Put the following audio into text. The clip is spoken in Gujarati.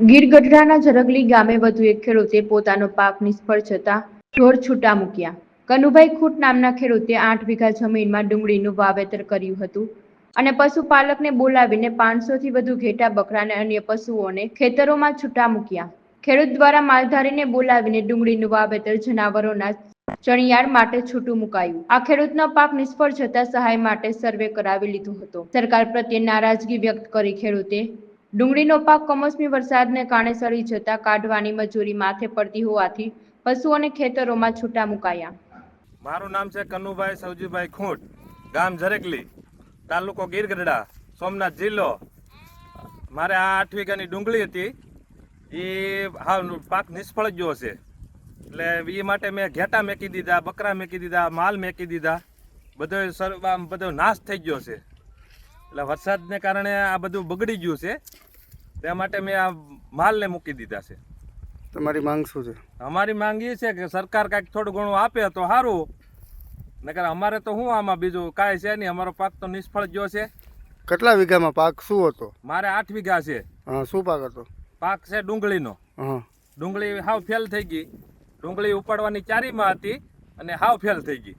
ગીર ગઢડાના ઝરગલી ગામે વધુ એક ખેડૂતે પોતાનો પાક નિષ્ફળ જતા ઢોર છૂટા મૂક્યા. કનુભાઈ ખૂટ નામના ખેડૂતે આઠ વીઘા જમીનમાં ડુંગળીનું વાવેતર કર્યું હતું અને પશુપાલકને બોલાવીને પાંચસોથી વધુ ઘેટા બકરા અને અન્ય પશુઓને ખેતરોમાં છૂટા મૂક્યા. ખેડૂત દ્વારા માલધારીને બોલાવીને ડુંગળીનું વાવેતર જનાવરોના ચણિયાળ માટે છૂટું મુકાયું. આ ખેડૂતનો પાક નિષ્ફળ જતા સહાય માટે સર્વે કરાવી લીધો હતો. સરકાર પ્રત્યે નારાજગી વ્યક્ત કરી ખેડૂતે ડુંગળીનો પાક કમોસમી વરસાદને કારણે સડી જતા કાઢવાની મજૂરી માથે પડતી હોવાથી પશુઓને ખેતરોમાં છૂટા મુકાયા. મારું નામ છે કનુભાઈ સૌજીભાઈ ખૂંટ, ગામ ઝરેકલી, તાલુકો ગીરગઢડા, સોમનાથ જિલ્લો. મારે આ આઠ વીઘાની ડુંગળી હતી. એ હાવ પાક નિષ્ફળ ગયો છે. એટલે એ માટે મેં ઘેટા મેકી દીધા, બકરા મેકી દીધા, માલ મેકી દીધા. બધો બધો નાશ થઈ ગયો છે. એટલે વરસાદને કારણે આ બધું બગડી ગયું છે. તે માટે મેં આ માલને મૂકી દીધા છે. તમારી માંગ શું છે? અમારી માંગ એ છે કે સરકાર કાંઈક થોડું ઘણું આપે તો સારું. નકર અમારે તો શું આમાં બીજું કાંઈ છે નહીં. અમારો પાક તો નિષ્ફળ ગયો છે. કેટલા વીઘામાં પાક શું હતો? મારે આઠ વીઘા છે. શું પાક હતો? પાક છે ડુંગળીનો. ડુંગળી હાવ ફેલ થઈ ગઈ. ડુંગળી ઉપાડવાની ચારીમાં હતી અને હાવ ફેલ થઈ ગઈ.